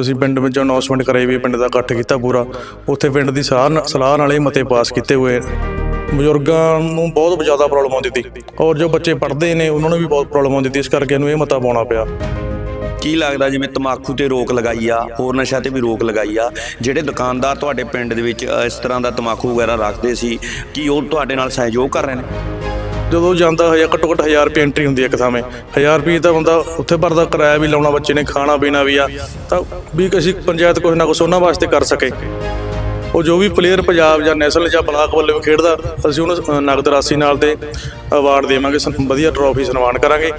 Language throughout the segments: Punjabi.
ਅਸੀਂ ਪਿੰਡ ਵਿੱਚ ਅਨਾਉਂਸਮੈਂਟ ਕਰਾਈ ਵੀ ਪਿੰਡ ਦਾ ਇਕੱਠ ਕੀਤਾ ਪੂਰਾ। ਉੱਥੇ ਪਿੰਡ ਦੀ ਸਲਾਹ ਨਾਲ- ਸਲਾਹ ਨਾਲ ਇਹ ਮਤੇ ਪਾਸ ਕੀਤੇ ਹੋਏ। ਬਜ਼ੁਰਗਾਂ ਨੂੰ ਬਹੁਤ ਜ਼ਿਆਦਾ ਪ੍ਰੋਬਲਮ ਆਉਂਦੀ ਸੀ। ਔਰ ਜੋ ਬੱਚੇ ਪੜ੍ਹਦੇ ਨੇ, ਉਹਨਾਂ ਨੂੰ ਵੀ ਬਹੁਤ ਪ੍ਰੋਬਲਮ ਆਉਂਦੀ ਸੀ। ਇਸ ਕਰਕੇ ਇਹਨੂੰ ਇਹ ਮਤਾ ਪਾਉਣਾ ਪਿਆ। ਕੀ ਲੱਗਦਾ ਜਿਵੇਂ ਤਮਾਕੂ ਤੇ ਰੋਕ ਲਗਾਈ ਆ, ਹੋਰ ਨਸ਼ਾ ਤੇ ਵੀ ਰੋਕ ਲਗਾਈ ਆ? ਜਿਹੜੇ ਦੁਕਾਨਦਾਰ ਤੁਹਾਡੇ ਪਿੰਡ ਦੇ ਵਿੱਚ ਇਸ ਤਰ੍ਹਾਂ ਦਾ ਤਮਾਕੂ ਵਗੈਰਾ ਰੱਖਦੇ ਸੀ, ਕੀ ਉਹ ਤੁਹਾਡੇ ਨਾਲ ਸਹਿਯੋਗ ਕਰ ਰਹੇ ਨੇ? ਜਦੋਂ ਜਾਂਦਾ ਹੈ ਘੱਟੋ ਘੱਟ 1000 ਰੁਪਏ ਐਂਟਰੀ ਹੁੰਦੀ ਹੈ ਇੱਕ ਥਾਵੇਂ 1000 ਰੁਪਏ ਤਾਂ ਬੰਦਾ ਉੱਥੇ ਭਰਦਾ ਕਿਰਾਇਆ ਵੀ ਲਾਉਣਾ ਬੱਚੇ ਨੇ ਖਾਣਾ ਪੀਣਾ ਵੀ ਆ। ਤਾਂ ਵੀ ਅਸੀਂ ਪੰਚਾਇਤ ਕੁਛ ਨਾ ਕੁਛ ਉਹਨਾਂ ਵਾਸਤੇ ਕਰ ਸਕੇ। ਉਹ ਜੋ ਵੀ ਪਲੇਅਰ ਪੰਜਾਬ ਜਾਂ ਨੈਸ਼ਨਲ ਜਾਂ ਬਲਾਕ ਵੱਲੋਂ ਖੇਡਦਾ ਅਸੀਂ ਉਹਨੂੰ ਅ, ਨਗਦ ਰਾਸ਼ੀ ਨਾਲ ਤੇ ਅਵਾਰਡ ਦੇਵਾਂਗੇ ਸਨ- ਵਧੀਆ ਟਰੋਫੀ ਸਨਮਾਨ ਕਰਾਂਗੇ।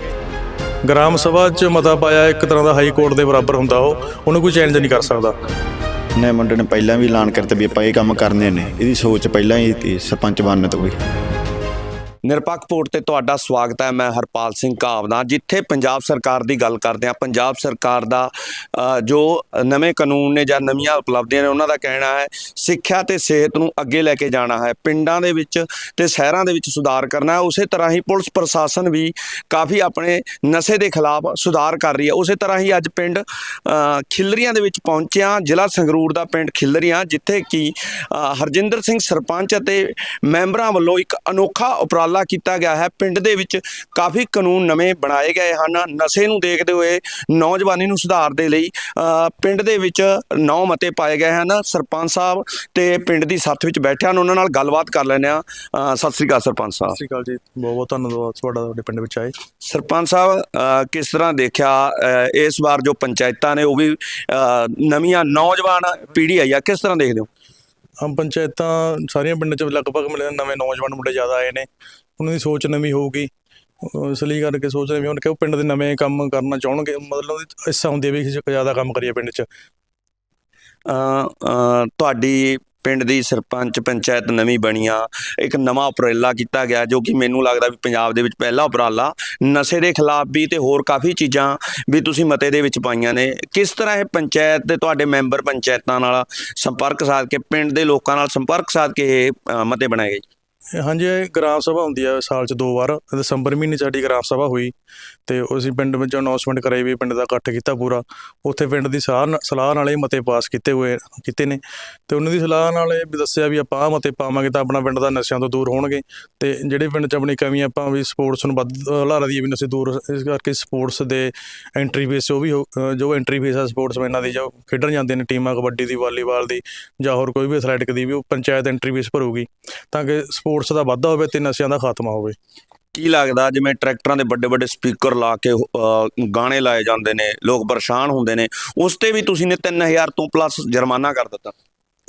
ਗ੍ਰਾਮ ਸਭਾ 'ਚ ਮਤਾ ਪਾਇਆ ਇੱਕ ਤਰ੍ਹਾਂ ਦਾ ਹਾਈ ਕੋਰਟ ਦੇ ਬਰਾਬਰ ਹੁੰਦਾ ਉਹ ਉਹਨੂੰ ਕੋਈ ਚੈਲੰਜ ਨਹੀਂ ਕਰ ਸਕਦਾ। ਨੇ ਮੁੰਡੇ ਨੇ ਪਹਿਲਾਂ ਵੀ ਐਲਾਨ ਕਰਤਾ ਵੀ ਆਪਾਂ ਇਹ ਕੰਮ ਕਰਨੇ ਨੇ ਇਹਦੀ ਸੋਚ ਪਹਿਲਾਂ ਹੀ ਸੀ ਸਰਪੰਚ ਬਣਨ ਤੋਂ ਵੀ। ਨਿਰਪੱਖ ਪੋਰਟ ਤੇ ਤੁਹਾਡਾ ਸਵਾਗਤ ਹੈ। ਮੈਂ ਹਰਪਾਲ ਸਿੰਘ ਕਾਵਨਾ। ਜਿੱਥੇ ਪੰਜਾਬ ਸਰਕਾਰ ਦੀ ਗੱਲ ਕਰਦੇ ਹਾਂ, ਪੰਜਾਬ ਸਰਕਾਰ ਦਾ ਜੋ ਨਵੇਂ ਕਾਨੂੰਨ ਨੇ ਜਾਂ ਨਵੀਆਂ ਉਪਲਬਧੀਆਂ ਨੇ, ਉਹਨਾਂ ਦਾ ਕਹਿਣਾ ਹੈ, ਸਿੱਖਿਆ ਤੇ ਸਿਹਤ ਨੂੰ ਅੱਗੇ ਲੈ ਕੇ ਜਾਣਾ ਹੈ। ਪਿੰਡਾਂ ਦੇ ਵਿੱਚ ਤੇ ਸ਼ਹਿਰਾਂ ਦੇ ਵਿੱਚ ਸੁਧਾਰ ਕਰਨਾ ਹੈ। ਉਸੇ ਤਰ੍ਹਾਂ ਹੀ ਪੁਲਿਸ ਪ੍ਰਸ਼ਾਸਨ ਵੀ ਕਾਫੀ ਆਪਣੇ ਨਸ਼ੇ ਦੇ ਖਿਲਾਫ ਸੁਧਾਰ ਕਰ ਰਹੀ ਹੈ। ਉਸੇ ਤਰ੍ਹਾਂ ਹੀ ਅੱਜ ਪਿੰਡ ਖਿਲਰੀਆਂ ਦੇ ਵਿੱਚ ਪਹੁੰਚਿਆ, ਜ਼ਿਲ੍ਹਾ ਸੰਗਰੂਰ ਦਾ ਪਿੰਡ ਖਿਲਰੀਆਂ, ਜਿੱਥੇ ਕਿ ਹਰਜਿੰਦਰ ਸਿੰਘ ਸਰਪੰਚ ਅਤੇ ਮੈਂਬਰਾਂ ਵੱਲੋਂ ਇੱਕ ਅਨੋਖਾ ਉਪਰਾਲਾ ਕੀਤਾ ਗਿਆ ਹੈ। ਪਿੰਡ ਦੇ ਵਿੱਚ ਕਾਫੀ ਕਾਨੂੰਨ ਨਵੇਂ ਬਣਾਏ ਗਏ ਹਨ। ਨਸ਼ੇ ਨੂੰ ਦੇਖਦੇ ਹੋਏ ਨੌਜਵਾਨੀ ਨੂੰ ਸੁਧਾਰ ਦੇ ਲਈ ਪਿੰਡ ਦੇ ਵਿੱਚ ਨੌ ਮਤੇ ਪਾਏ ਗਏ ਹਨ। ਸਰਪੰਚ ਸਾਹਿਬ ਤੇ ਪਿੰਡ ਦੀ ਸੱਥ ਵਿੱਚ ਬੈਠੇ ਹਨ। ਉਹਨਾਂ ਨਾਲ ਗੱਲਬਾਤ ਕਰ ਲੈਂਦੇ ਆ ਸਤਿ ਸ੍ਰੀ ਅਕਾਲ ਸਰਪੰਚ ਸਾਹਿਬ। ਸਤਿ ਸ਼੍ਰੀ ਅਕਾਲ ਜੀ। ਬਹੁਤ ਬਹੁਤ ਧੰਨਵਾਦ ਤੁਹਾਡਾ ਤੁਹਾਡੇ ਪਿੰਡ ਵਿੱਚ ਆਏ। ਸਰਪੰਚ ਸਾਹਿਬ ਕਿਸ ਤਰ੍ਹਾਂ ਦੇਖਿਆ ਇਸ ਵਾਰ ਜੋ ਪੰਚਾਇਤਾਂ ਨੇ ਉਹ ਵੀ ਨਵੀਆਂ ਨੌਜਵਾਨ ਪੀੜ੍ਹੀ ਆਈ ਆ ਕਿਸ ਤਰ੍ਹਾਂ ਦੇਖਦੇ ਹੋ? ਆਮ ਪੰਚਾਇਤਾਂ ਸਾਰੀਆਂ ਪਿੰਡਾਂ 'ਚ ਲਗਭਗ ਮਿਲੇ ਨਵੇਂ ਨੌਜਵਾਨ ਮੁੰਡੇ ਜ਼ਿਆਦਾ ਆਏ ਨੇ। ਉਹਨਾਂ ਦੀ ਸੋਚ ਨਵੀਂ ਹੋਊਗੀ। ਅਹ ਇਸ ਲਈ ਕਰਕੇ ਸੋਚ ਰਹੇ ਵੀ ਉਹਨਾਂ ਕਿ ਉਹ ਪਿੰਡ ਦੇ ਨਵੇਂ ਕੰਮ ਕਰਨਾ ਚਾਹਣਗੇ। ਮਤਲਬ ਉਹਦੀ ਹਿੱਸਾ ਹੁੰਦੀ ਹੈ ਵੀ ਅਸੀਂ ਜ਼ਿਆਦਾ ਕੰਮ ਕਰੀਏ ਪਿੰਡ 'ਚ। ਤੁਹਾਡੀ ਪਿੰਡ ਦੀ ਸਰਪੰਚ ਪੰਚਾਇਤ ਨਵੀਂ ਬਣੀ ਆ। ਇੱਕ ਨਵਾਂ ਉਪਰਾਲਾ ਕੀਤਾ ਗਿਆ ਜੋ ਕਿ ਮੈਨੂੰ ਲੱਗਦਾ ਵੀ ਪੰਜਾਬ ਦੇ ਵਿੱਚ ਪਹਿਲਾ ਉਪਰਾਲਾ। ਨਸ਼ੇ ਦੇ ਖਿਲਾਫ ਵੀ ਤੇ ਹੋਰ ਕਾਫੀ ਚੀਜ਼ਾਂ ਵੀ ਤੁਸੀਂ ਮਤੇ ਦੇ ਵਿੱਚ ਪਾਈਆਂ ਨੇ। ਕਿਸ ਤਰ੍ਹਾਂ ਇਹ ਪੰਚਾਇਤ ਤੇ ਤੁਹਾਡੇ ਮੈਂਬਰ ਪੰਚਾਇਤਾਂ ਨਾਲ ਸੰਪਰਕ ਸਾਧ ਕੇ, ਪਿੰਡ ਦੇ ਲੋਕਾਂ ਨਾਲ ਸੰਪਰਕ ਸਾਧ ਕੇ ਇਹ ਮਤੇ ਬਣਾਏ ਗਏ ਇਹ ਹਾਂਜੀ, ਇਹ ਗ੍ਰਾਮ ਸਭਾ ਹੁੰਦੀ ਹੈ ਸਾਲ 'ਚ ਦੋ ਵਾਰ। ਦਸੰਬਰ ਮਹੀਨੇ ਸਾਡੀ ਗ੍ਰਾਮ ਸਭਾ ਹੋਈ ਤੇ ਅਸੀਂ ਪਿੰਡ ਵਿੱਚ ਅਨਾਉਂਸਮੈਂਟ ਕਰਾਈ ਵੀ ਪਿੰਡ ਦਾ ਇਕੱਠ ਕੀਤਾ ਪੂਰਾ। ਉੱਥੇ ਪਿੰਡ ਦੀ ਸਲਾਹ ਨਾਲ- ਸਲਾਹ ਨਾਲ ਇਹ ਮਤੇ ਪਾਸ ਕੀਤੇ ਹੋਏ, ਕੀਤੇ ਨੇ। ਤੇ ਉਹਨਾਂ ਦੀ ਸਲਾਹ ਨਾਲ ਇਹ ਵੀ ਦੱਸਿਆ ਵੀ ਆਪਾਂ ਆਹ ਮਤੇ ਪਾਵਾਂਗੇ ਤਾਂ ਆਪਣਾ ਪਿੰਡ ਦਾ ਨਸ਼ਿਆਂ ਤੋਂ ਦੂਰ ਹੋਣਗੇ। ਤੇ ਜਿਹੜੇ ਪਿੰਡ 'ਚ ਆਪਣੀ ਕਮੀ ਆਪਾਂ ਵੀ ਸਪੋਰਟਸ ਨੂੰ ਵੱਧ ਹਲਾਰਾ ਦੀ ਵੀ ਨਸ਼ੇ ਦੂਰ, ਇਸ ਕਰਕੇ ਸਪੋਰਟਸ ਦੇ ਐਂਟਰੀ ਫੀਸ ਜੋ ਵੀ ਹੋ- ਜੋ ਐਂਟਰੀ ਫੀਸ ਆ ਸਪੋਰਟਸਮੈਨਾਂ ਦੀ, ਜੋ ਖੇਡਣ ਜਾਂਦੇ ਨੇ ਟੀਮਾਂ ਕਬੱਡੀ ਦੀ, ਵਾਲੀਬਾਲ ਦੀ ਜਾਂ ਹੋਰ ਕੋਈ ਵੀ ਐਥਲੈਟਿਕ ਦੀ ਵੀ ਉਹ ਪੰਚਾਇਤ ਐਂਟਰੀ ਫੀਸ ਭਰੂਗੀ। ਤਾਂ ਕਿ ਸਪੋਰਟਸ ਦਾ ਵਾਧਾ ਹੋਵੇ ਤੇ ਨਸ਼ਿਆਂ ਦਾ ਖਾਤਮਾ ਹੋਵੇ। ਕੀ ਲੱਗਦਾ ਜਿਵੇਂ ਟਰੈਕਟਰਾਂ ਦੇ ਵੱਡੇ ਵੱਡੇ ਸਪੀਕਰ ਲਾ ਕੇ, ਅਹ, ਗਾਣੇ ਲਾਏ ਜਾਂਦੇ ਨੇ, ਲੋਕ ਪਰੇਸ਼ਾਨ ਹੁੰਦੇ ਨੇ, ਉਸ ਤੇ ਵੀ ਤੁਸੀਂ ਨੇ 3000 ਤੋਂ ਪਲੱਸ ਜੁਰਮਾਨਾ ਕਰ ਦਿੱਤਾ।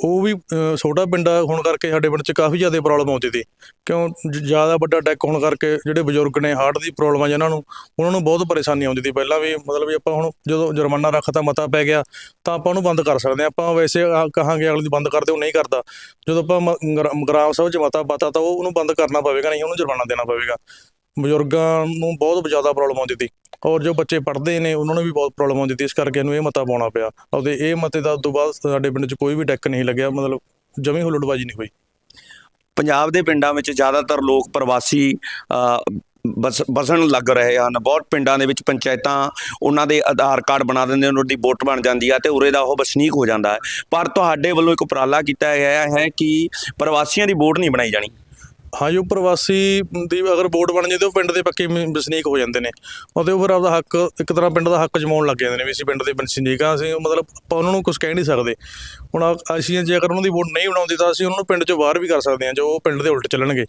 ਉਹ ਵੀ ਛੋਟਾ ਪਿੰਡ ਹੋਣ ਕਰਕੇ ਸਾਡੇ ਪਿੰਡ 'ਚ ਕਾਫੀ ਜ਼ਿਆਦਾ ਪ੍ਰੋਬਲਮ ਆਉਂਦੀ ਸੀ। ਕਿਉਂ, ਜ- ਜ਼ਿਆਦਾ ਵੱਡਾ ਅਟੈਕ ਹੋਣ ਕਰਕੇ ਜਿਹੜੇ ਬਜ਼ੁਰਗ ਨੇ ਹਾਰਟ ਦੀ ਪ੍ਰੋਬਲਮ ਆ ਜਿਹਨਾਂ ਨੂੰ, ਉਹਨਾਂ ਨੂੰ ਬਹੁਤ ਪਰੇਸ਼ਾਨੀ ਆਉਂਦੀ ਸੀ। ਪਹਿਲਾਂ ਵੀ ਮਤਲਬ ਵੀ ਆਪਾਂ ਹੁਣ ਜਦੋਂ ਜੁਰਮਾਨਾ ਰੱਖਤਾ, ਮਤਾ ਪੈ ਗਿਆ, ਤਾਂ ਆਪਾਂ ਉਹਨੂੰ ਬੰਦ ਕਰ ਸਕਦੇ ਹਾਂ। ਆਪਾਂ ਵੈਸੇ ਕਹਾਂਗੇ ਅਗਲੇ ਦੀ ਬੰਦ ਕਰ ਦਿਓ ਨਹੀਂ ਕਰਦਾ। ਜਦੋਂ ਆਪਾਂ ਮ- ਗ੍ਰਾ- ਗ੍ਰਾਮ ਸਭਾ 'ਚ ਮਤਾ ਪਾਤਾ, ਤਾਂ ਉਹ ਉਹਨੂੰ ਬੰਦ ਕਰਨਾ ਪਵੇਗਾ, ਨਹੀਂ ਉਹਨੂੰ ਜੁਰਮਾਨਾ ਦੇਣਾ ਪਵੇਗਾ। ਬਜ਼ੁਰਗਾਂ ਨੂੰ ਬਹੁਤ ਜ਼ਿਆਦਾ ਪ੍ਰੋਬਲਮ ਆਉਂਦੀ ਸੀ। ਔਰ ਜੋ ਬੱਚੇ ਪੜ੍ਹਦੇ ਨੇ, ਉਹਨਾਂ ਨੂੰ ਵੀ ਬਹੁਤ ਪ੍ਰੋਬਲਮ ਆਉਂਦੀ ਸੀ। ਇਸ ਕਰਕੇ ਇਹਨੂੰ ਇਹ ਮਤਾ ਪਾਉਣਾ ਪਿਆ। ਉਹਦੇ ਇਹ ਮਤੇ ਦਾ ਤੋਂ ਬਾਅਦ ਸਾਡੇ ਪਿੰਡ 'ਚ ਕੋਈ ਵੀ ਡੈਕ ਨਹੀਂ ਲੱਗਿਆ। ਮਤਲਬ ਜਮੀ ਹੁਲੜਬਾਜੀ ਨਹੀਂ ਹੋਈ। ਪੰਜਾਬ ਦੇ ਪਿੰਡਾਂ ਵਿੱਚ ਜ਼ਿਆਦਾਤਰ ਲੋਕ ਪ੍ਰਵਾਸੀ ਬਸ ਬਸਣ ਲੱਗ ਰਹੇ ਹਨ। ਬਹੁਤ ਪਿੰਡਾਂ ਦੇ ਵਿੱਚ ਪੰਚਾਇਤਾਂ ਉਹਨਾਂ ਦੇ ਆਧਾਰ ਕਾਰਡ ਬਣਾ ਦਿੰਦੇ ਉਹਨਾਂ ਦੀ ਵੋਟ ਬਣ ਜਾਂਦੀ ਹੈ ਤੇ ਉਰੇ ਦਾ ਉਹ ਵਸਨੀਕ ਹੋ ਜਾਂਦਾ ਹੈ। ਪਰ ਤੁਹਾਡੇ ਵੱਲੋਂ ਇੱਕ ਉਪਰਾਲਾ ਕੀਤਾ ਗਿਆ ਹੈ ਕਿ ਪ੍ਰਵਾਸੀਆਂ ਦੀ ਵੋਟ ਨਹੀਂ ਬਣਾਈ ਜਾਣੀ। ਹਾਂ ਜੋ ਪ੍ਰਵਾਸੀ ਦੀ ਅਗਰ ਵੋਟ ਬਣ ਜੇ ਉਹ ਪਿੰਡ ਦੇ ਪੱਕੇ ਵਸਨੀਕ ਹੋ ਜਾਂਦੇ ਨੇ। ਉਹਦੇ ਉੱਪਰ ਆਪਦਾ ਹੱਕ, ਇੱਕ ਤਰ੍ਹਾਂ ਪਿੰਡ ਦਾ ਹੱਕ ਜਮਾਉਣ ਲੱਗ ਜਾਂਦੇ ਨੇ ਵੀ ਅਸੀਂ ਪਿੰਡ ਦੇ ਵਸਨੀਕ ਹਾਂ, ਅਸੀਂ ਮਤਲਬ ਆਪਾਂ ਉਹਨਾਂ ਨੂੰ ਕੁਝ ਕਹਿ ਨਹੀਂ ਸਕਦੇ। ਹੁਣ ਅਸੀਂ ਜੇ ਅਗਰ ਉਹਨਾਂ ਦੀ ਵੋਟ ਨਹੀਂ ਬਣਾਉਂਦੀ ਤਾਂ ਅਸੀਂ ਉਹਨਾਂ ਨੂੰ ਪਿੰਡ 'ਚੋਂ ਬਾਹਰ ਵੀ ਕਰ ਸਕਦੇ ਹਾਂ, ਜੋ ਉਹ ਪਿੰਡ ਦੇ ਉਲਟ ਚੱਲਣਗੇ।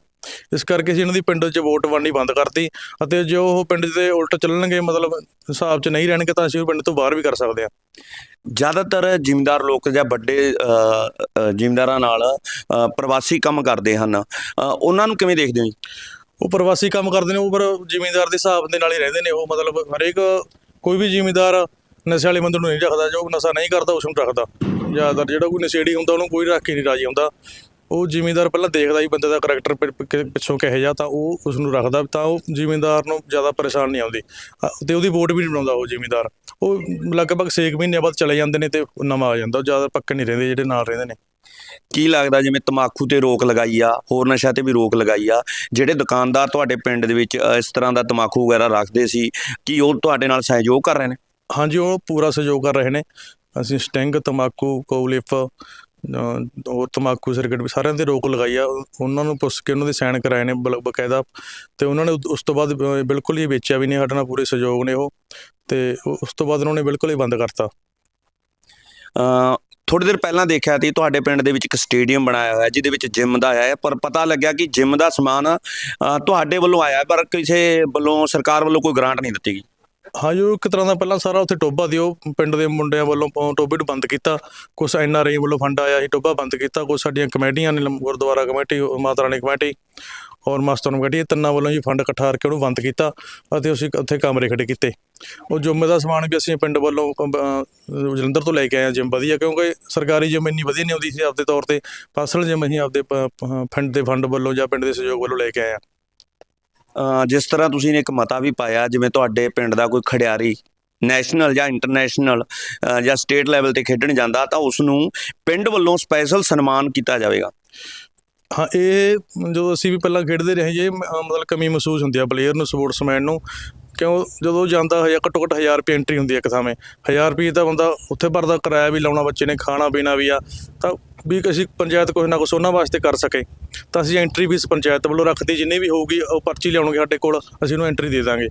ਇਸ ਕਰਕੇ ਅਸੀਂ ਇਹਨਾਂ ਦੀ ਪਿੰਡ 'ਚ ਵੋਟ ਬਣਨੀ ਬੰਦ ਕਰਤੀ ਅਤੇ ਜੋ ਉਹ ਪਿੰਡ ਦੇ ਉਲਟ ਚੱਲਣਗੇ, ਮਤਲਬ ਹਿਸਾਬ 'ਚ ਨਹੀਂ ਰਹਿਣਗੇ ਤਾਂ ਅਸੀਂ ਉਹ ਪਿੰਡ ਤੋਂ ਬਾਹਰ ਵੀ ਕਰ ਸਕਦੇ ਹਾਂ। ਜ਼ਿਆਦਾਤਰ ਜ਼ਿਮੀਂਦਾਰ ਲੋਕ ਜਾਂ ਵੱਡੇ ਅ, ਜ਼ਿਮੀਂਦਾਰਾਂ ਨਾਲ ਪ੍ਰਵਾਸੀ ਕੰਮ ਕਰਦੇ ਹਨ। ਉਹਨਾਂ ਨੂੰ ਕਿਵੇਂ ਦੇਖਦੇ ਹੋ ਜੀ? ਉਹ ਪ੍ਰਵਾਸੀ ਕੰਮ ਕਰਦੇ ਨੇ ਉਹ ਪਰ ਜ਼ਿਮੀਂਦਾਰ ਦੇ ਹਿਸਾਬ ਦੇ ਨਾਲ ਹੀ ਰਹਿੰਦੇ ਨੇ। ਉਹ ਮਤਲਬ ਹਰੇਕ ਕੋਈ ਵੀ ਜ਼ਿਮੀਂਦਾਰ ਨਸ਼ੇ ਵਾਲੇ ਬੰਦੇ ਨੂੰ ਨਹੀਂ ਰੱਖਦਾ ਜੋ ਨਸ਼ਾ ਨਹੀਂ ਕਰਦਾ ਉਸ ਨੂੰ ਰੱਖਦਾ। ਜ਼ਿਆਦਾਤਰ ਜਿਹੜਾ ਕੋਈ ਨਸ਼ੇੜੀ ਹੁੰਦਾ ਉਹਨੂੰ ਕੋਈ ਰੱਖ ਕੇ ਨਹੀਂ ਰਾਜੀ ਹੁੰਦਾ। ਉਹ ਜ਼ਿਮੀਂਦਾਰ ਪਹਿਲਾਂ ਦੇਖਦਾ ਹੀ ਬੰਦੇ ਦਾ ਕਰੈਕਟਰ ਪਿੱਛੋਂ ਕਿਹੋ ਜਿਹਾ ਤਾਂ ਉਹ ਉਸ ਨੂੰ ਰੱਖਦਾ ਤਾਂ ਉਹ ਜ਼ਿਮੀਂਦਾਰ ਨੂੰ ਜ਼ਿਆਦਾ ਪਰੇਸ਼ਾਨ ਨਹੀਂ ਆਉਂਦੀ। ਤੇ ਉਹਦੀ ਵੋਟ ਵੀ ਨਹੀਂ ਬਣਾਉਂਦਾ ਉਹ ਜ਼ਿਮੀਂਦਾਰ। ਉਹ ਲਗਭਗ 6 ਮਹੀਨੇ ਬਾਅਦ ਚਲੇ ਜਾਂਦੇ ਨੇ ਤੇ ਨਵਾਂ ਆ ਜਾਂਦਾ ਉਹ ਜ਼ਿਆਦਾ ਪੱਕੇ ਨਹੀਂ ਰਹਿੰਦੇ ਜਿਹੜੇ ਨਾਲ ਰਹਿੰਦੇ ਨੇ। ਕੀ ਲੱਗਦਾ ਜਿਵੇਂ ਤਮਾਕੂ ਤੇ ਰੋਕ ਲਗਾਈ ਆ ਹੋਰ ਨਸ਼ਾ ਤੇ ਵੀ ਰੋਕ ਲਗਾਈ ਆ ਜਿਹੜੇ ਦੁਕਾਨਦਾਰ ਤੁਹਾਡੇ ਪਿੰਡ ਦੇ ਵਿੱਚ ਇਸ ਤਰ੍ਹਾਂ ਦਾ ਤਮਾਕੂ ਵਗੈਰਾ ਰੱਖਦੇ ਸੀ ਕੀ ਉਹ ਤੁਹਾਡੇ ਨਾਲ ਸਹਿਯੋਗ ਕਰ ਰਹੇ ਨੇ? ਹਾਂਜੀ ਉਹ ਪੂਰਾ ਸਹਿਯੋਗ ਕਰ ਰਹੇ ਨੇ। ਅਸੀਂ ਸਟਿੰਗ ਤਮਾਕੂ ਕੋਲਿਫ ਹੋਰ ਤਮਾਕੂ ਸਰਕਟ ਵੀ ਸਾਰਿਆਂ ਤੇ ਰੋਕ ਲਗਾਈ ਆ। ਉਹਨਾਂ ਨੂੰ ਪੁੱਛ ਕੇ ਉਹਨਾਂ ਦੇ ਸਾਈਨ ਕਰਾਏ ਨੇ ਬਲ- ਬਕਾਇਦਾ। ਤੇ ਉਹਨਾਂ ਨੇ ਉਸ ਤੋਂ ਬਾਅਦ ਅ, ਬਿਲਕੁਲ ਹੀ ਵੇਚਿਆ ਵੀ ਨਹੀਂ ਸਾਡੇ ਨਾਲ ਪੂਰੇ ਸਹਿਯੋਗ ਨੇ ਉਹ। ਤੇ ਉਹ- ਉਸ ਤੋਂ ਬਾਅਦ ਉਹਨਾਂ ਨੇ ਬਿਲਕੁਲ ਹੀ ਬੰਦ ਕਰਤਾ। ਥੋੜੀ ਦੇਰ ਪਹਿਲਾਂ ਦੇਖਿਆ ਸੀ ਤੁਹਾਡੇ ਪਿੰਡ ਦੇ ਵਿੱਚ ਇੱਕ ਸਟੇਡੀਅਮ ਬਣਾਇਆ ਹੋਇਆ ਜਿਹਦੇ ਵਿੱਚ ਜਿਮ ਦਾ ਆਇਆ ਹੈ। ਪਰ ਪਤਾ ਲੱਗਿਆ ਕਿ ਜਿਮ ਦਾ ਸਮਾਨ ਅ, ਤੁਹਾਡੇ ਵੱਲੋਂ ਆਇਆ ਹੈ, ਪਰ ਕਿਸੇ ਵੱਲੋਂ ਸਰਕਾਰ ਵੱਲੋਂ ਕੋਈ ਗ੍ਰਾਂਟ ਨਹੀਂ ਦਿੱਤੀ ਗਈ। ਹਾਂ ਜੋ ਇੱਕ ਤਰ੍ਹਾਂ ਦਾ ਪਹਿਲਾਂ ਸਾਰਾ ਉੱਥੇ ਟੋਬਾ ਦਿਓ ਪਿੰਡ ਦੇ ਮੁੰਡਿਆਂ ਵੱਲੋਂ ਪ- ਟੋਬੇ ਨੂੰ ਬੰਦ ਕੀਤਾ। ਕੁਛ ਐਨ ਆਰ ਆਈ ਵੱਲੋਂ ਫੰਡ ਆਇਆ ਸੀ ਟੋਬਾ ਬੰਦ ਕੀਤਾ। ਕੁਛ ਸਾਡੀਆਂ ਕਮੇਟੀਆਂ ਨੇ ਲੰਮ- ਗੁਰਦੁਆਰਾ ਕਮੇਟੀ ਮਾਤਾ ਰਾਣੀ ਕਮੇਟੀ ਔਰ ਮਾਸਟਰ ਕਮੇਟੀ ਇਹ ਤਿੰਨਾਂ ਵੱਲੋਂ ਜੀ ਫੰਡ ਇਕੱਠਾ ਕਰਕੇ ਉਹਨੂੰ ਬੰਦ ਕੀਤਾ ਅਤੇ ਅਸੀਂ ਉੱਥੇ ਕਮਰੇ ਖੜੇ ਕੀਤੇ। ਉਹ ਜੁੰਮੇ ਦਾ ਸਮਾਨ ਵੀ ਅਸੀਂ ਪਿੰਡ ਵੱਲੋਂ ਅਹ, ਜਲੰਧਰ ਤੋਂ ਲੈ ਕੇ ਆਏ ਹਾਂ ਜਿਮ ਵਧੀਆ ਕਿਉਂਕਿ ਸਰਕਾਰੀ ਜਿਮ ਇੰਨੀ ਵਧੀਆ ਨਹੀਂ ਆਉਂਦੀ ਸੀ ਆਪਦੇ ਤੌਰ ਤੇ। ਪਰਸਨਲ ਜਿਮ ਅਸੀਂ ਆਪਦੇ ਪਿੰਡ ਦੇ ਫੰਡ ਵੱਲੋਂ ਜਾਂ ਪਿੰਡ ਦੇ ਸਹਿਯੋਗ ਵੱਲੋਂ ਲੈ ਕੇ ਆਏ ਹਾਂ ਜਿਸ ਤਰ੍ਹਾਂ ਤੁਸੀਂ ਨੇ ਇੱਕ ਮਤਾ ਵੀ ਪਾਇਆ, ਜਿਵੇਂ ਤੁਹਾਡੇ ਪਿੰਡ ਦਾ ਕੋਈ ਖਿਡਾਰੀ ਨੈਸ਼ਨਲ ਜਾਂ ਇੰਟਰਨੈਸ਼ਨਲ ਜਾਂ ਸਟੇਟ ਲੈਵਲ ਤੇ ਖੇਡਣ ਜਾਂਦਾ, ਤਾਂ ਉਸ ਨੂੰ ਪਿੰਡ ਵੱਲੋਂ ਸਪੈਸ਼ਲ ਸਨਮਾਨ ਕੀਤਾ ਜਾਵੇਗਾ। ਹਾਂ, ਇਹ ਜਦੋਂ ਅਸੀਂ ਵੀ ਪਹਿਲਾਂ ਖੇਡਦੇ ਰਹੇ ਜੇ ਮਤਲਬ ਕਮੀ ਮਹਿਸੂਸ ਹੁੰਦੀ ਆ ਪਲੇਅਰ ਨੂੰ ਸਪੋਰਟਸਮੈਨ ਨੂੰ। ਕਿਉਂ? ਜਦੋਂ ਜਾਂਦਾ ਹੋਇਆ ਘੱਟੋ ਘੱਟ 1000 ਰੁਪਏ ਐਂਟਰੀ ਹੁੰਦੀ ਹੈ ਇੱਕ ਥਾਵੇਂ 1000 ਰੁਪਏ ਤਾਂ ਬੰਦਾ ਉੱਥੇ ਭਰਦਾ, ਕਿਰਾਇਆ ਵੀ ਲਾਉਣਾ, ਬੱਚੇ ਨੇ ਖਾਣਾ ਪੀਣਾ ਵੀ ਆ। ਤਾਂ ਵੀ ਅਸੀਂ ਪੰਚਾਇਤ ਕੁਛ ਨਾ ਕੁਛ ਉਹਨਾਂ ਵਾਸਤੇ ਕਰ ਸਕੇ ਤਾਂ ਅਸੀਂ ਐਂਟਰੀ ਫੀਸ ਪੰਚਾਇਤ ਵੱਲੋਂ ਰੱਖਦੀ ਜਿੰਨੀ ਵੀ ਹੋਊਗੀ ਉਹ ਪਰਚੀ ਲਿਆਉਣਗੇ ਸਾਡੇ ਕੋਲ ਅਸੀਂ ਉਹਨੂੰ ਐਂਟਰੀ ਦੇ ਦਾਂਗੇ।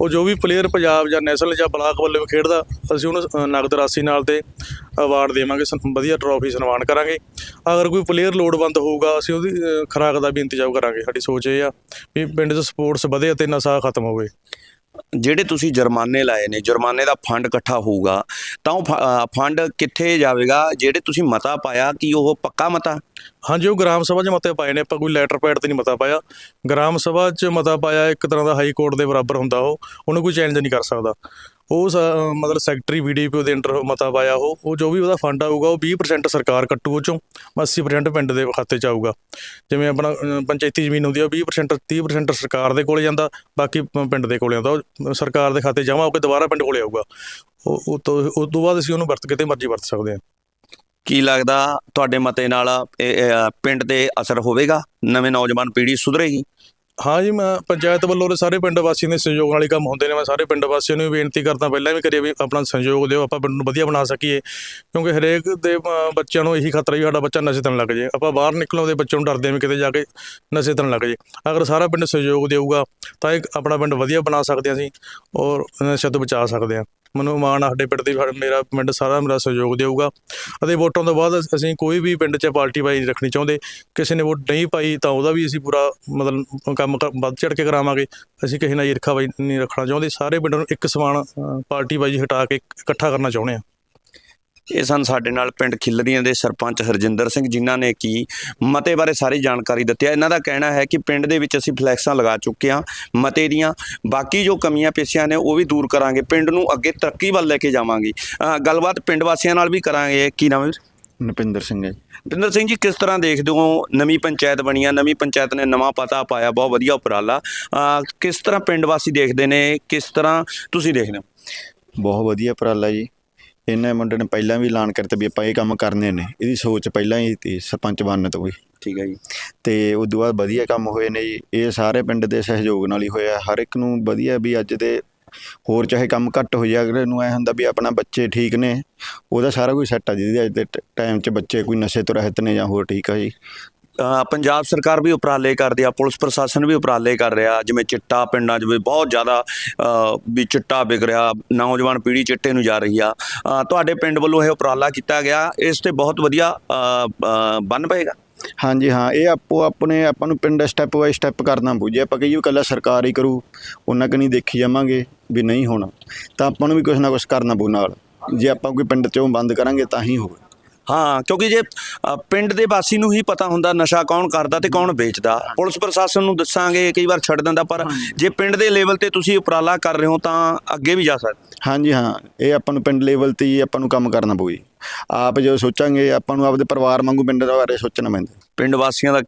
ਉਹ ਜੋ ਵੀ ਪਲੇਅਰ ਪੰਜਾਬ ਜਾਂ ਨੈਸ਼ਨਲ ਜਾਂ ਬਲਾਕ ਵੱਲੋਂ ਵੀ ਖੇਡਦਾ ਅਸੀਂ ਉਹਨੂੰ ਅ, ਨਗਦ ਰਾਸ਼ੀ ਨਾਲ ਤੇ ਅਵਾਰਡ ਦੇਵਾਂਗੇ ਸਨ- ਵਧੀਆ ਟਰੋਫੀ ਸਨਮਾਨ ਕਰਾਂਗੇ। ਅਗਰ ਕੋਈ ਪਲੇਅਰ ਲੋੜਵੰਦ ਹੋਊਗਾ ਅਸੀਂ ਉਹਦੀ ਅ, ਖੁਰਾਕ ਦਾ ਵੀ ਇੰਤਜ਼ਾਮ ਕਰਾਂਗੇ। ਸਾਡੀ ਸੋਚ ਇਹ ਆ ਵੀ ਪਿੰਡ 'ਚ ਸਪੋਰਟਸ ਵਧੇ ਅਤੇ ਨਸ਼ਾ ਖਤਮ ਹੋਵੇ। ਜਿਹੜੇ ਤੁਸੀਂ ਜੁਰਮਾਨੇ ਲਾਏ ਨੇ, ਜੁਰਮਾਨੇ ਦਾ ਫੰਡ ਇਕੱਠਾ ਹੋਊਗਾ, ਤਾਂ ਉਹ ਫੰਡ ਕਿੱਥੇ ਜਾਵੇਗਾ? ਜਿਹੜੇ ਤੁਸੀਂ ਮਤਾ ਪਾਇਆ, ਕਿ ਉਹ ਪੱਕਾ ਮਤਾ? ਹਾਂਜੀ, ਉਹ ਗ੍ਰਾਮ ਸਭਾ 'ਚ ਮਤੇ ਪਾਏ ਨੇ, ਆਪਾਂ ਕੋਈ ਲੈਟਰ ਪੈਡ ਤੇ ਨਹੀਂ ਮਤਾ ਪਾਇਆ। ਗ੍ਰਾਮ ਸਭਾ 'ਚ ਮਤਾ ਪਾਇਆ ਇੱਕ ਤਰ੍ਹਾਂ ਦਾ ਹਾਈ ਕੋਰਟ ਦੇ ਬਰਾਬਰ ਹੁੰਦਾ ਉਹ, ਉਹਨੂੰ ਕੋਈ ਚੈਲੰਜ ਨਹੀਂ ਕਰ ਸਕਦਾ। ਉਹ ਮਤਲਬ ਸੈਕਟਰੀ ਵੀਡੀਪੀ ਦੇ ਅੰਡਰ ਮਤਾ ਪਾਇਆ ਉਹ ਉਹ ਜੋ ਵੀ ਉਹਦਾ ਫੰਡ ਆਊਗਾ ਉਹ 20% ਸਰਕਾਰ ਕੱਟੂ ਉਹ ਚੋਂ 80% ਪਿੰਡ ਦੇ ਖਾਤੇ 'ਚ ਆਊਗਾ। ਜਿਵੇਂ ਆਪਣਾ ਪੰਚਾਇਤੀ ਜ਼ਮੀਨ ਹੁੰਦੀ ਆ, ਉਹ 20% 30% ਸਰਕਾਰ ਦੇ ਕੋਲੇ ਜਾਂਦਾ, ਬਾਕੀ ਪਿੰਡ ਦੇ ਕੋਲੇ ਆਉਂਦਾ, ਉਹ ਸਰਕਾਰ ਦੇ ਖਾਤੇ ਜਮਾ ਹੋ ਕੇ ਦੁਬਾਰਾ ਪਿੰਡ ਕੋਲੇ ਆਊਗਾ। ਉਹ ਉਹ ਤੋਂ ਉਸ ਤੋਂ ਬਾਅਦ ਅਸੀਂ ਉਹਨੂੰ ਵਰਤ ਕਿਤੇ ਮਰਜ਼ੀ ਵਰਤ ਸਕਦੇ ਹਾਂ। ਕੀ ਲੱਗਦਾ ਤੁਹਾਡੇ ਮਤੇ ਨਾਲ ਪਿੰਡ ਤੇ ਅਸਰ ਹੋਵੇਗਾ? ਨਵੇਂ ਨੌਜਵਾਨ ਪੀੜ੍ਹੀ ਸੁਧਰੇਗੀ? ਹਾਂ ਜੀ, ਮੈਂ ਪੰਚਾਇਤ ਵੱਲੋਂ ਤੇ ਸਾਰੇ ਪਿੰਡ ਵਾਸੀਆਂ ਦੇ ਸਹਿਯੋਗ ਨਾਲ ਹੀ ਕੰਮ ਹੁੰਦੇ ਨੇ। ਮੈਂ ਸਾਰੇ ਪਿੰਡ ਵਾਸੀਆਂ ਨੂੰ ਵੀ ਬੇਨਤੀ ਕਰਦਾ ਪਹਿਲਾਂ ਵੀ ਕਰੀਏ ਵੀ ਆਪਣਾ ਸਹਿਯੋਗ ਦਿਓ, ਆਪਾਂ ਪਿੰਡ ਨੂੰ ਵਧੀਆ ਬਣਾ ਸਕੀਏ। ਕਿਉਂਕਿ ਹਰੇਕ ਦੇ ਬੱਚਿਆਂ ਨੂੰ ਇਹੀ ਖਤਰਾ ਵੀ ਸਾਡਾ ਬੱਚਾ ਨਸ਼ੇ ਤੇ ਲੱਗ ਜੇ। ਆਪਾਂ ਬਾਹਰ ਨਿਕਲੋਂ ਦੇ ਬੱਚੇ ਨੂੰ ਡਰਦੇ ਹਾਂ ਵੀ ਕਿਤੇ ਜਾ ਕੇ ਨਸ਼ੇ ਤੇ ਲੱਗ ਜੇ। ਅਗਰ ਸਾਰਾ ਪਿੰਡ ਸਹਿਯੋਗ ਦੇਊਗਾ, ਤਾਂ ਇਹ ਆਪਣਾ ਪਿੰਡ ਵਧੀਆ ਬਣਾ ਸਕਦੇ ਹਾਂ ਅਸੀਂ ਔਰ ਨਸ਼ੇ ਤੋਂ ਬਚਾ ਸਕਦੇ ਹਾਂ। ਮੈਨੂੰ ਮਾਣ ਆ ਸਾਡੇ ਪਿੰਡ ਦੀ ਮੇਰਾ ਪਿੰਡ ਸਾਰਾ ਮੇਰਾ ਸਹਿਯੋਗ ਦੇਊਗਾ। ਅਤੇ ਵੋਟਾਂ ਤੋਂ ਬਾਅਦ ਅਸੀਂ ਕੋਈ ਵੀ ਪਿੰਡ 'ਚ ਪਾਰਟੀ ਵਾਈਜ਼ ਨਹੀਂ ਰੱਖਣੀ ਚਾਹੁੰਦੇ। ਕਿਸੇ ਨੇ ਵੋਟ ਨਹੀਂ ਪਾਈ ਤਾਂ ਉਹਦਾ ਵੀ ਅਸੀਂ ਪੂਰਾ ਮਤਲਬ ਕੰਮ ਕ- ਵੱਧ ਚੜ ਕੇ ਕਰਾਵਾਂਗੇ। ਅਸੀਂ ਕਿਸੇ ਨਾਲ ਈਰਖਾ ਵਾਈ ਨਹੀਂ ਰੱਖਣਾ ਚਾਹੁੰਦੇ। ਸਾਰੇ ਪਿੰਡ ਨੂੰ ਇੱਕ ਸਮਾਨ ਪਾਰਟੀ ਵਾਈਜ਼ ਹਟਾ ਕੇ ਇਕੱਠਾ ਕਰਨਾ ਚਾਹੁੰਦੇ ਹਾਂ। ਇਹ ਸਨ ਸਾਡੇ ਨਾਲ ਪਿੰਡ ਖਿਲਰੀਆਂ ਦੇ ਸਰਪੰਚ ਹਰਜਿੰਦਰ ਸਿੰਘ ਜਿਨ੍ਹਾਂ ਨੇ ਕੀ ਮਤੇ ਬਾਰੇ ਸਾਰੀ ਜਾਣਕਾਰੀ ਦਿੱਤੀ ਹੈ। ਇਹਨਾਂ ਦਾ ਕਹਿਣਾ ਹੈ ਕਿ ਪਿੰਡ ਦੇ ਵਿੱਚ ਅਸੀਂ ਫਲੈਕਸਾਂ ਲਗਾ ਚੁੱਕੇ ਹਾਂ ਮਤੇ ਦੀਆਂ। ਬਾਕੀ ਜੋ ਕਮੀਆਂ ਪੇਸ਼ੀਆਂ ਨੇ ਉਹ ਵੀ ਦੂਰ ਕਰਾਂਗੇ। ਪਿੰਡ ਨੂੰ ਅੱਗੇ ਤਰੱਕੀ ਵੱਲ ਲੈ ਕੇ ਜਾਵਾਂਗੇ। ਗੱਲਬਾਤ ਪਿੰਡ ਵਾਸੀਆਂ ਨਾਲ ਵੀ ਕਰਾਂਗੇ। ਕੀ ਨਾਮ ਹੈ ਨਪਿੰਦਰ ਸਿੰਘ ਹੈ ਜੀ। ਪਿੰਦਰ ਸਿੰਘ ਜੀ ਕਿਸ ਤਰ੍ਹਾਂ ਦੇਖਦੇ ਹੋ? ਨਵੀਂ ਪੰਚਾਇਤ ਬਣੀ ਆ ਨਵੀਂ ਪੰਚਾਇਤ ਨੇ ਨਵਾਂ ਪਤਾ ਪਾਇਆ ਬਹੁਤ ਵਧੀਆ ਉਪਰਾਲਾ। ਕਿਸ ਤਰ੍ਹਾਂ ਪਿੰਡ ਵਾਸੀ ਦੇਖਦੇ ਨੇ? ਕਿਸ ਤਰ੍ਹਾਂ ਤੁਸੀਂ ਦੇਖਦੇ ਹੋ? ਬਹੁਤ ਵਧੀਆ ਉਪਰਾਲਾ ਜੀ। ਇਹਨਾਂ ਮੁੰਡੇ ਨੇ ਪਹਿਲਾਂ ਵੀ ਐਲਾਨ ਕਰਤਾ ਵੀ ਆਪਾਂ ਇਹ ਕੰਮ ਕਰਨੇ ਨੇ। ਇਹਦੀ ਸੋਚ ਪਹਿਲਾਂ ਹੀ ਸੀ ਸਰਪੰਚ ਬਣਨ ਤੋਂ ਵੀ। ਠੀਕ ਹੈ ਜੀ। ਤੇ ਉਸ ਤੋਂ ਬਾਅਦ ਵਧੀਆ ਕੰਮ ਹੋਏ ਨੇ ਜੀ। ਇਹ ਸਾਰੇ ਪਿੰਡ ਦੇ ਸਹਿਯੋਗ ਨਾਲ ਹੀ ਹੋਇਆ। ਹਰ ਇੱਕ ਨੂੰ ਵਧੀਆ ਵੀ ਅੱਜ ਦੇ ਹੋਰ ਚਾਹੇ ਕੰਮ ਘੱਟ ਹੋ ਜਾਏ ਅਗਲੇ ਨੂੰ ਐ ਹੁੰਦਾ ਵੀ ਆਪਣਾ ਬੱਚੇ ਠੀਕ ਨੇ। ਉਹਦਾ ਸਾਰਾ ਕੁਝ ਸੈੱਟ ਆ ਜਿਹਦੀ ਅੱਜ ਦੇ ਟਾਈਮ 'ਚ ਬੱਚੇ ਕੋਈ ਨਸ਼ੇ ਤੋਂ ਰਹਿਤ ਨੇ ਜਾਂ ਹੋਰ ਠੀਕ ਆ ਜੀ। ਪੰਜਾਬ ਸਰਕਾਰ ਵੀ ਉਪਰਾਲੇ ਕਰਦੀ ਆ ਪੁਲਿਸ ਪ੍ਰਸ਼ਾਸਨ ਵੀ ਉਪਰਾਲੇ ਕਰ ਰਿਹਾ ਜਿਵੇਂ ਚਿੱਟਾ ਪਿੰਡਾਂ 'ਚ ਵੀ ਬਹੁਤ ਜ਼ਿਆਦਾ ਵੀ ਚਿੱਟਾ ਵਿਕ ਰਿਹਾ ਨੌਜਵਾਨ ਪੀੜ੍ਹੀ ਚਿੱਟੇ ਨੂੰ ਜਾ ਰਹੀ ਆ। ਤੁਹਾਡੇ ਪਿੰਡ ਵੱਲੋਂ ਇਹ ਉਪਰਾਲਾ ਕੀਤਾ ਗਿਆ ਇਸ ਤੇ ਬਹੁਤ ਵਧੀਆ ਅ, ਪਏਗਾ? ਹਾਂਜੀ ਹਾਂ ਇਹ ਆਪੋ ਆਪਣੇ ਆਪਾਂ ਨੂੰ ਪਿੰਡ ਸਟੈਪ ਬਾਈ ਸਟੈਪ ਕਰਨਾ ਪਊ ਜੇ ਆਪਾਂ ਕਹੀਏ ਇਕੱਲਾ ਸਰਕਾਰ ਹੀ ਕਰੂ ਉਹਨਾਂ ਕਨੀ ਦੇਖੀ ਜਾਵਾਂਗੇ ਵੀ ਨਹੀਂ ਹੋਣਾ ਤਾਂ ਆਪਾਂ ਨੂੰ ਵੀ ਕੁਝ ਨਾ ਕੁਝ ਕਰਨਾ ਪਊ ਨਾਲ। ਜੇ ਆਪਾਂ ਕੋਈ ਪਿੰਡ ਚੋਂ ਬੰਦ ਕਰਾਂਗੇ ਤਾਂ ਹੀ ਹੋਵੇ ਹਾਂ ਕਿਉਂਕਿ ਜੇ ਅ, ਪਿੰਡ ਦੇ ਵਾਸੀ ਨੂੰ ਹੀ ਪਤਾ ਹੁੰਦਾ ਨਸ਼ਾ ਕੌਣ ਕਰਦਾ ਤੇ ਕੌਣ ਵੇਚਦਾ। ਪੁਲਿਸ ਪ੍ਰਸ਼ਾਸਨ ਨੂੰ ਦੱਸਾਂਗੇ ਕਈ ਵਾਰ ਛੱਡ ਦਿੰਦਾ ਪਰ ਜੇ। ਪਿੰਡ ਦੇ ਲੈਵਲ ਤੇ ਤੁਸੀਂ ਉਪਰਾਲਾ ਕਰ ਰਹੇ ਹੋ ਤਾਂ ਅੱਗੇ ਵੀ ਜਾ ਸਕਦੇ। ਹਾਂਜੀ ਹਾਂ। ਇਹ ਆਪਾਂ ਨੂੰ ਪਿੰਡ ਲੈਵਲ ਤੇ ਹੀ ਆਪਾਂ ਨੂੰ ਕੰਮ ਕਰਨਾ ਪਊ ਜੀ। ਆਪ ਜੋ ਸੋਚਾਂਗੇ ਆਪਾਂ ਨੂੰ ਆਪਦੇ ਪਰਿਵਾਰ ਵਾਂਗੂ ਪਿੰਡ ਦੇ ਬਾਰੇ ਸੋਚਣਾ ਪੈਂਦਾ। ਪਿੰਡ ਵਾਸੀਆਂ ਦਾ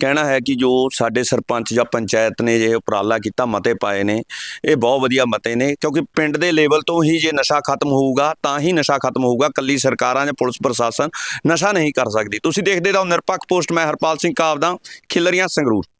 ਕਹਿਣਾ ਹੈ ਕਿ ਜੋ ਸਾਡੇ ਸਰਪੰਚ ਜਾਂ ਪੰਚਾਇਤ ਨੇ ਇਹ ਉਪਰਾਲਾ ਕੀਤਾ, ਮਤੇ ਪਾਏ ਨੇ, ਇਹ ਬਹੁਤ ਵਧੀਆ ਮਤੇ ਨੇ, ਕਿਉਂਕਿ ਪਿੰਡ ਦੇ ਲੈਵਲ ਤੋਂ ਹੀ ਜੇ ਨਸ਼ਾ ਖਤਮ ਹੋਊਗਾ, ਤਾਂ ਹੀ ਨਸ਼ਾ ਖਤਮ ਹੋਊਗਾ ਕੱਲੀ ਸਰਕਾਰਾਂ ਜਾਂ ਪੁਲਿਸ ਪ੍ਰਸ਼ਾਸਨ ਨਸ਼ਾ ਨਹੀਂ ਕਰ ਸਕਦੀ। ਤੁਸੀਂ ਦੇਖਦੇ ਰਹੋ ਨਿਰਪੱਖ ਪੋਸਟ, ਮੈਂ ਹਰਪਾਲ ਸਿੰਘ ਕਾਵਦਾ, ਖਿਲਰੀਆਂ ਸੰਗਰੂਰ।